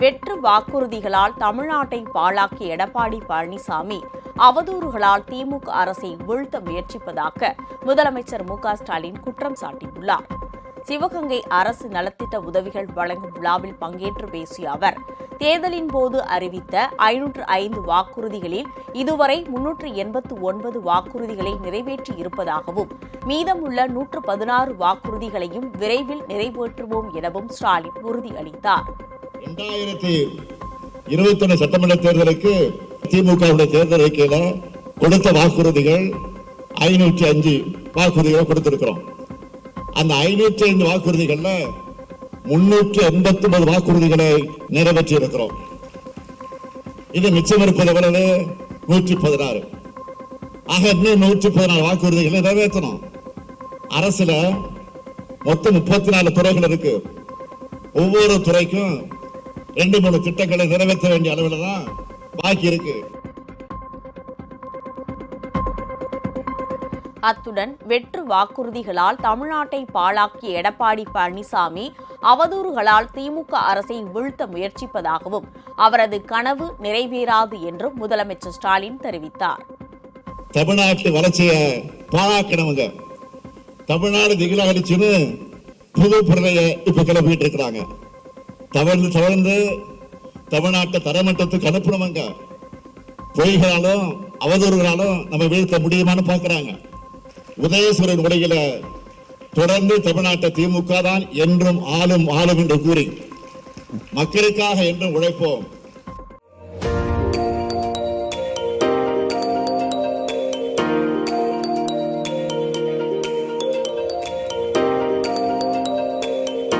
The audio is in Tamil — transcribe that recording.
வெற்று வாக்குறுதிகளால் தமிழ்நாட்டை பாழாக்கிய எடப்பாடி பழனிசாமி அவதூறுகளால் திமுக அரசை வீழ்த்த முயற்சிப்பதாக முதலமைச்சர் மு ஸ்டாலின் குற்றம் சாட்டியுள்ளார். சிவகங்கை அரசு நலத்திட்ட உதவிகள் வழங்கும் விழாவில் பங்கேற்று பேசிய அவர் தேர்தலின் போது அறிவித்த ஐநூற்று ஐந்து வாக்குறுதிகளில் இதுவரை முன்னூற்று எண்பத்து ஒன்பது வாக்குறுதிகளை நிறைவேற்றி இருப்பதாகவும் மீதமுள்ள நூற்று பதினாறு வாக்குறுதிகளையும் விரைவில் நிறைவேற்றுவோம் எனவும் ஸ்டாலின் உறுதியளித்தார். இரண்டாயிரத்தி இருபத்தி ஒண்ணு சட்டமன்ற தேர்தலுக்கு திமுகவுடைய தேர்தல் அறிக்கையில கொடுத்த வாக்குறுதிகள் ஐநூற்றி அஞ்சு வாக்குறுதிகளை கொடுத்திருக்கிறோம். அந்த ஐநூற்றி ஐந்து வாக்குறுதிகள்ல முன்னூற்றி எண்பத்தி ஒன்பது வாக்குறுதிகளை நிறைவேற்றி இருக்கிறோம் இது மிச்சம் இருப்பது எவ்வளவு? நூற்றி பதினாறு. ஆக இன்னும் நூற்றி பதினாறு வாக்குறுதிகளை நிறைவேற்றணும். அரசுல மொத்தம் முப்பத்தி நாலு துறைகள் இருக்கு. ஒவ்வொரு துறைக்கும் ரெண்டு மூணு திட்டங்களை நிறைவேற்ற வேண்டிய அளவில் தான் பாக்கி இருக்கு. அத்துடன் வெற்று வாக்குறுதிகளால் தமிழ்நாட்டை பாழாக்கிய எடப்பாடி பழனிசாமி அவதூறுகளால் திமுக அரசை வீழ்த்த முயற்சிப்பதாகவும் அவரது கனவு நிறைவேறாது என்றும் முதலமைச்சர் ஸ்டாலின் தெரிவித்தார். தமிழ்நாட்டு வளர்ச்சியை பாழாக்கினவங்க தமிழ்நாடு திகிலாகடிச்சுன்னு புது பொருளைய இப்ப கிளப்பிட்டு இருக்கிறாங்க. தவழ்ந்து தவழ்ந்து தமிழ்நாட்டை தரமட்டத்துக்கு அனுப்பணுமாங்க பொய்களாலும் அவதூறுகளாலும் நம்ம வீழ்த்த முடியுமான்னு பார்க்குறாங்க. உதயேஸ்வரன் உடையில தொடர்ந்து தமிழ்நாட்டை திமுக தான் என்றும் ஆளும் ஆளும் என்று கூறி மக்களுக்காக என்றும் உழைப்போம்.